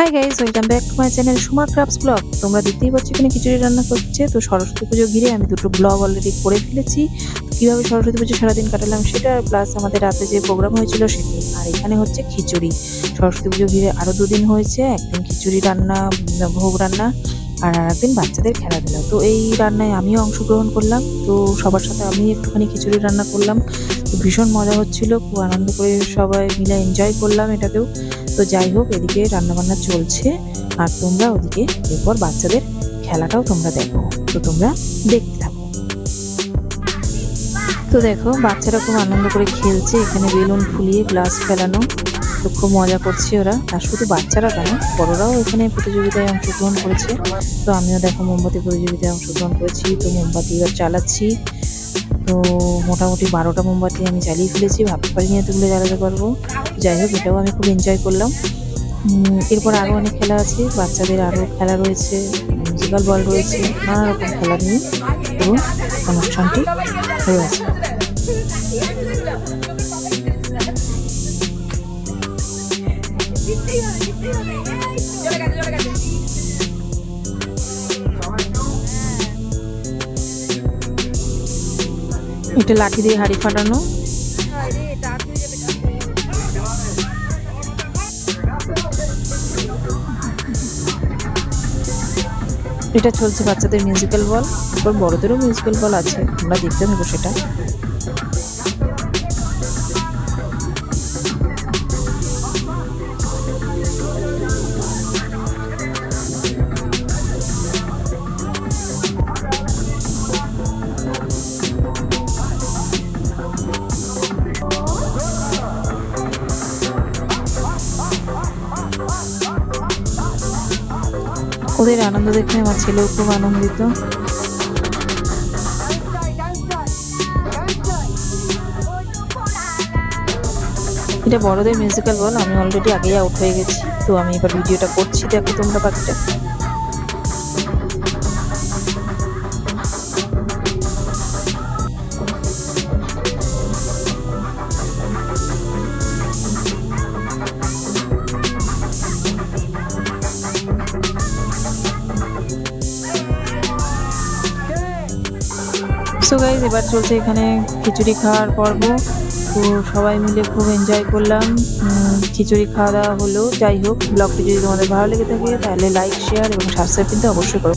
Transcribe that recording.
Hi guys welcome back to my channel Suma crafts blog তোমরা দেখতেই পাচ্ছ এখানে খিচুড়ি রান্না করছে তো সরস্বতী পুজো ঘিরে আমি দুটো ব্লগ অলরেডি করে ফেলেছি। কীভাবে সরস্বতী পুজো সারাদিন কাটালাম সেটা প্লাস আমাদের রাতে যে প্রোগ্রাম হয়েছিল সেটি। আর এখানে হচ্ছে খিচুড়ি। সরস্বতী পুজো ঘিরে আরও দুদিন হয়েছে, একদিন খিচুড়ি রান্না, ভোগ রান্না, আর আরেকদিন বাচ্চাদের খেলাধুলা। তো এই রান্নায় আমিও অংশগ্রহণ করলাম। তো সবার সাথে আমি একটুখানি খিচুড়ি রান্না করলাম। ভীষণ মজা হচ্ছিল, খুব আনন্দ করে সবাই মিলে এনজয় করলাম এটাকেও তো যাই হোক, এদিকে রান্নাবান্না চলছে, আর তোমরা ওদিকে এরপর বাচ্চাদের খেলাটাও তোমরা দেখো। তো তোমরা দেখতে থাকো। তো দেখো, বাচ্চারা খুব আনন্দ করে খেলছে, এখানে বেলুন ফুলিয়ে গ্লাস ফেলানো। তো খুব মজা করছে ওরা, আর শুধু বাচ্চারা কেন, বড়রাও এখানে প্রতিযোগিতায় অংশগ্রহণ করেছে। তো আমিও দেখো মোমবাতি প্রতিযোগিতায় অংশগ্রহণ করেছি, তো মোমবাতি এবার চালাচ্ছি। তো মোটামুটি বারোটা মোমবাতি আমি জ্বালিয়ে ফেলেছি ভাবতে পারিনি এতগুলো জ্বালাতে পারব যাই হোক এটাও আমি খুব এনজয় করলাম এরপর আরও অনেক খেলা আছে বাচ্চাদের আরও খেলা রয়েছে মিউজিক্যাল বল রয়েছে নানা রকম খেলা নিয়ে এবং অনুষ্ঠানটি রয়েছে এটা লাঠি দিয়ে হাড়ি ফাটানো। এটা চলছে বাচ্চাদের মিউজিক্যাল বল তারপর বড়দেরও মিউজিক্যাল বল আছে আমরা দেখতে থাকব সেটা। ওদের আনন্দ দেখে আমার ছেলেও খুব আনন্দিত। এটা বড়দের মিউজিক্যাল বল, আমি অলরেডি আগেই আউট হয়ে গেছি। তো আমি এবার ভিডিওটা করছি, দেখো তোমরা বাকিটা। সো গাইজ এবার চলছে এখানে খিচুড়ি খাওয়ার পর্ব। তো সবাই মিলে খুব এনজয় করলাম। খিচুড়ি খাওয়া দাওয়া হলো। যাই হোক ব্লগটি যদি তোমাদের ভালো লেগে থাকে, তাহলে লাইক শেয়ার এবং সাবস্ক্রাইব কিন্তু অবশ্যই করো।